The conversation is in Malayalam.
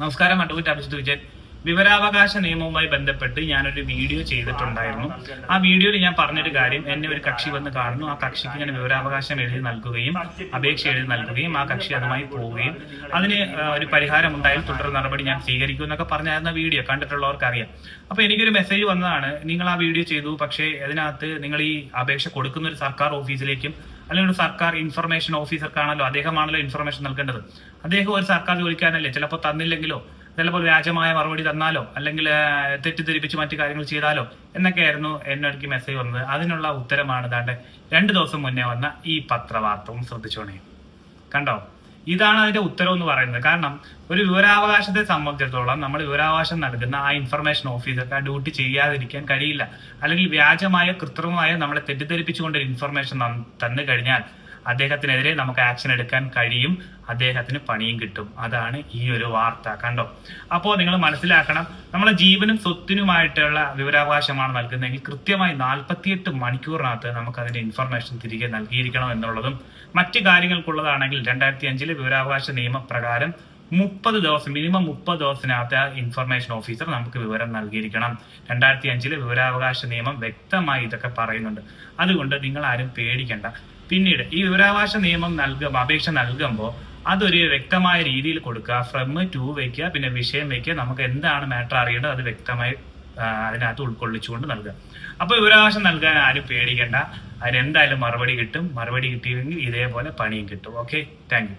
നമസ്കാരം അഡ്വക്കേറ്റ് അഭിജിത് വിജയൻ. വിവരാവകാശ നിയമവുമായി ബന്ധപ്പെട്ട് ഞാനൊരു വീഡിയോ ചെയ്തിട്ടുണ്ടായിരുന്നു. ആ വീഡിയോയിൽ ഞാൻ പറഞ്ഞൊരു കാര്യം എന്നെ ഒരു കക്ഷി വന്ന് കാണുന്നു. ആ കക്ഷിക്ക് ഞാൻ വിവരാവകാശം എഴുതി നൽകുകയും അപേക്ഷ എഴുതി നൽകുകയും ആ കക്ഷി അതുമായി പോവുകയും അതിന് ഒരു പരിഹാരം ഉണ്ടായാൽ തുടർ നടപടി ഞാൻ സ്വീകരിക്കും എന്നൊക്കെ പറഞ്ഞായിരുന്ന വീഡിയോ. കണ്ടിട്ടുള്ളവർക്ക് അറിയാം അപ്പൊ എനിക്കൊരു മെസ്സേജ് വന്നതാണ് നിങ്ങൾ ആ വീഡിയോ ചെയ്തു പക്ഷേ അതിനകത്ത് നിങ്ങൾ ഈ അപേക്ഷ കൊടുക്കുന്ന ഒരു സർക്കാർ ഓഫീസിലേക്കും അല്ലെങ്കിൽ ഒരു സർക്കാർ ഇൻഫർമേഷൻ ഓഫീസർക്കാണല്ലോ അദ്ദേഹമാണല്ലോ ഇൻഫർമേഷൻ നൽകേണ്ടത്. അദ്ദേഹം ഒരു സർക്കാർ ജോലിക്കാരനല്ലേ? ചിലപ്പോൾ തന്നില്ലെങ്കിലോ ചിലപ്പോൾ വ്യാജമായ മറുപടി തന്നാലോ അല്ലെങ്കിൽ തെറ്റിദ്ധരിപ്പിച്ച് മറ്റു കാര്യങ്ങൾ ചെയ്താലോ എന്നൊക്കെയായിരുന്നു എന്നൊരുക്കി മെസ്സേജ് വന്നത്. അതിനുള്ള ഉത്തരമാണ് ദാണ്ട് രണ്ട് ദിവസം മുന്നേ വന്ന ഈ പത്രവാർത്തവും ശ്രദ്ധിച്ചോണേ. കണ്ടോ? ഇതാണ് അതിന്റെ ഉത്തരവ് എന്ന് പറയുന്നത്. കാരണം ഒരു വിവരാവകാശത്തെ സംബന്ധിച്ചിടത്തോളം നമ്മൾ വിവരാവകാശം നൽകുന്ന ആ ഇൻഫർമേഷൻ ഓഫീസർക്ക് ആ ഡ്യൂട്ടി ചെയ്യാതിരിക്കാൻ കഴിയില്ല. അല്ലെങ്കിൽ വ്യാജമായ കൃത്രിമമായ നമ്മളെ തെറ്റിദ്ധരിപ്പിച്ചുകൊണ്ട് ഇൻഫർമേഷൻ തന്നു കഴിഞ്ഞാൽ അദ്ദേഹത്തിനെതിരെ നമുക്ക് ആക്ഷൻ എടുക്കാൻ കഴിയും. അദ്ദേഹത്തിന് പണിയും കിട്ടും. അതാണ് ഈ ഒരു വാർത്ത. കണ്ടോ? അപ്പോൾ നിങ്ങൾ മനസ്സിലാക്കണം നമ്മളെ ജീവനും സ്വത്തിനുമായിട്ടുള്ള വിവരാവകാശമാണ് നൽകുന്നതെങ്കിൽ കൃത്യമായി നാൽപ്പത്തിയെട്ട് മണിക്കൂറിനകത്ത് നമുക്ക് അതിന്റെ ഇൻഫർമേഷൻ തിരികെ നൽകിയിരിക്കണം എന്നുള്ളതും മറ്റ് കാര്യങ്ങൾക്കുള്ളതാണെങ്കിൽ രണ്ടായിരത്തി അഞ്ചിലെ വിവരാവകാശ നിയമപ്രകാരം മുപ്പത് ദിവസം മിനിമം മുപ്പത് ദിവസത്തിനകത്ത് ആ ഇൻഫർമേഷൻ ഓഫീസർ നമുക്ക് വിവരം നൽകിയിരിക്കണം. രണ്ടായിരത്തി അഞ്ചിലെ വിവരാവകാശ നിയമം വ്യക്തമായി ഇതൊക്കെ പറയുന്നുണ്ട്. അതുകൊണ്ട് നിങ്ങൾ ആരും പേടിക്കണ്ട. പിന്നീട് ഈ വിവരാവകാശ നിയമം നൽകും അപേക്ഷ നൽകുമ്പോൾ അതൊരു വ്യക്തമായ രീതിയിൽ കൊടുക്കുക. ഫ്രം ടു വയ്ക്കുക പിന്നെ വിഷയം വയ്ക്കുക നമുക്ക് എന്താണ് മാറ്റർ അറിയേണ്ടത് അത് വ്യക്തമായി അതിനകത്ത് ഉൾക്കൊള്ളിച്ചുകൊണ്ട് നൽകുക. അപ്പോൾ വിവരാവകാശം നൽകാൻ ആരും പേടിക്കേണ്ട. അതിന് എന്തായാലും മറുപടി കിട്ടും. മറുപടി കിട്ടിയില്ലെങ്കിൽ ഇതേപോലെ പണിയും കിട്ടും. Okay thank